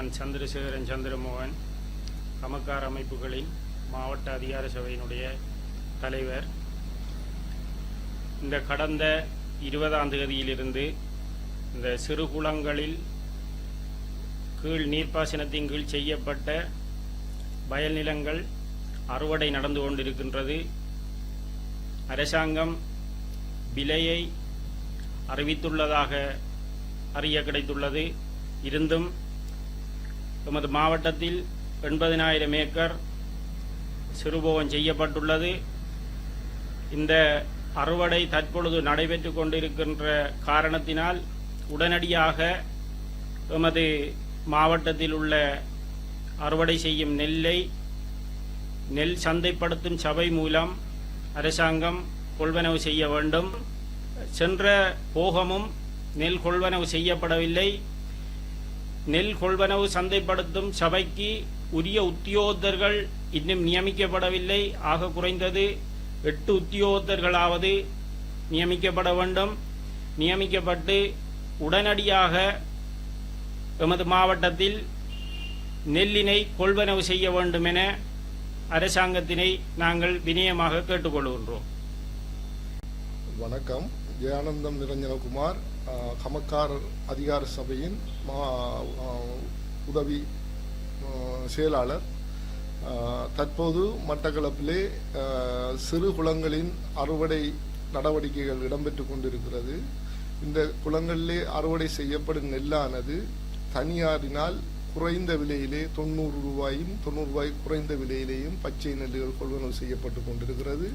நான் சந்திரசேகரன் சந்திரமோகன் கமக்கார் அமைப்புகளின் மாவட்ட அதிகார சபையினுடைய தலைவர். இந்த கடந்த இருபதாம் தேதியிலிருந்து இந்த சிறு குளங்களில் கீழ் நீர்ப்பாசனத்தின் கீழ் செய்யப்பட்ட வயல் நிலங்கள் அறுவடை நடந்து கொண்டிருக்கின்றது. அரசாங்கம் விலையை அறிவித்துள்ளதாக அறிய கிடைத்துள்ளது. இருந்தும் எமது மாவட்டத்தில் எண்பதினாயிரம் ஏக்கர் சிறுபோகம் செய்யப்பட்டுள்ளது. இந்த அறுவடை தற்பொழுது நடைபெற்று கொண்டிருக்கின்ற காரணத்தினால் உடனடியாக எமது மாவட்டத்தில் உள்ள அறுவடை செய்யும் நெல்லை நெல் சந்தைப்படுத்தும் சபை மூலம் அரசாங்கம் கொள்வனவு செய்ய வேண்டும். சென்ற போகமும் நெல் கொள்வனவு செய்யப்படவில்லை. நெல் கொள்வனவு சந்தைப்படுத்தும் சபைக்கு உரிய உத்தியோகத்தர்கள் இன்னும் நியமிக்கப்படவில்லை. ஆக குறைந்தது எட்டு உத்தியோகத்தர்களாவது நியமிக்கப்பட வேண்டும். நியமிக்கப்பட்டு உடனடியாக எமது மாவட்டத்தில் நெல்லினை கொள்வனவு செய்ய வேண்டும் என அரசாங்கத்தினை நாங்கள் வினயமாக கேட்டுக்கொள்கின்றோம். வணக்கம். ஜெயானந்தம் நிரஞ்சனகுமார். கமக்கார் அதிகார சபையின் மா உதவி செயலாளர். தற்போது மட்டக்களப்பிலே சிறு குளங்களின் அறுவடை நடவடிக்கைகள் இடம்பெற்று கொண்டிருக்கிறது. இந்த குளங்களிலே அறுவடை செய்யப்படும் நெல்லானது தனியாரினால் குறைந்த விலையிலே தொண்ணூறு ரூபாயும் தொண்ணூறு ரூபாய் குறைந்த விலையிலேயும் பச்சை நெல்லுகள் கொள்வனவு செய்யப்பட்டு கொண்டிருக்கிறது.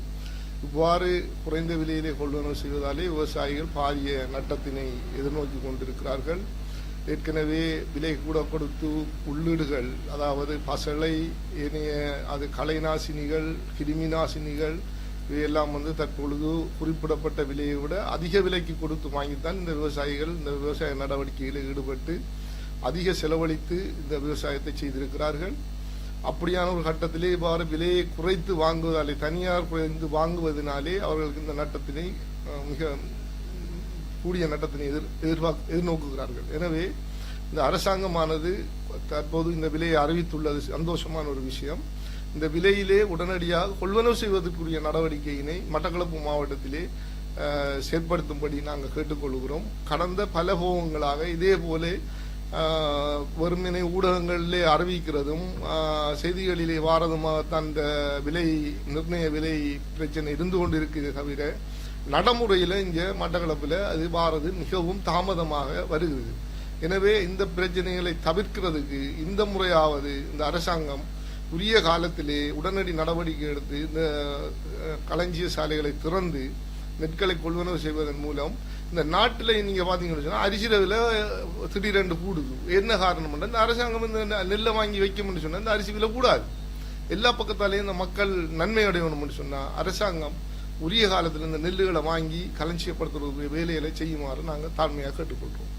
இவ்வாறு குறைந்த விலையிலே கொள்வனவு செய்வதாலே விவசாயிகள் பாரிய நட்டத்தினை எதிர்நோக்கி கொண்டிருக்கிறார்கள். ஏற்கனவே விலை கூட கொடுத்து உள்ளீடுகள் அதாவது பசலை ஏனைய அது கலைநாசினிகள் கிருமி நாசினிகள் இவையெல்லாம் வந்து தற்பொழுது குறிப்பிடப்பட்ட விலையை விட அதிக விலைக்கு கொடுத்து வாங்கித்தான் இந்த விவசாயிகள் இந்த விவசாய நடவடிக்கைகளில் ஈடுபட்டு அதிக செலவழித்து இந்த விவசாயத்தை செய்திருக்கிறார்கள். அப்படியான ஒரு கட்டத்திலே இவ்வாறு விலையை குறைத்து வாங்குவதாலே தனியார் குறைந்து வாங்குவதனாலே அவர்களுக்கு இந்த நட்டத்தினை மிக கூடிய நட்டத்தினை எதிர் எதிர்பார்க்க எதிர்நோக்குகிறார்கள். எனவே இந்த அரசாங்கமானது தற்போது இந்த விலையை அறிவித்துள்ளது சந்தோஷமான ஒரு விஷயம். இந்த விலையிலே உடனடியாக கொள்வனவு செய்வதற்குரிய நடவடிக்கையினை மட்டக்களப்பு மாவட்டத்திலே செயற்படுத்தும்படி நாங்கள் கேட்டுக்கொள்கிறோம். கடந்த பல போகங்களாக இதே போல வெறுமனே ஊடகங்களிலே அறிவிக்கிறதும் செய்திகளிலே வாரதுமாகத்தான் இந்த விலை நிர்ணய விலை பிரச்சனை இருந்து கொண்டிருக்கிறதே தவிர நடைமுறையில் இங்கே மட்டக்களப்பில் அது வாரது மிகவும் தாமதமாக வருகிறது. எனவே இந்த பிரச்சனைகளை தவிர்க்கிறதுக்கு இந்த முறையாவது இந்த அரசாங்கம் உரிய காலத்திலே உடனடி நடவடிக்கை எடுத்து இந்த களஞ்சிய சாலைகளை திறந்து நெற்களை கொள்வனவு செய்வதன் மூலம் இந்த நாட்டில் நீங்கள் பார்த்தீங்கன்னு சொன்னால் அரிசி விலை திடீரெண்டு கூடுது. என்ன காரணம் இந்த அரசாங்கம் இந்த நெல்லை வாங்கி வைக்கும்னு சொன்னால் இந்த அரிசி விலை கூடாது. எல்லா பக்கத்தாலேயும் இந்த மக்கள் நன்மை அடையணும்னு சொன்னால் அரசாங்கம் உரிய காலத்தில் இந்த நெல்லுகளை வாங்கி களஞ்சியப்படுத்துறது வேலைகளை செய்யுமாறு நாங்கள் தாழ்மையாக கேட்டுக்கொள்கிறோம்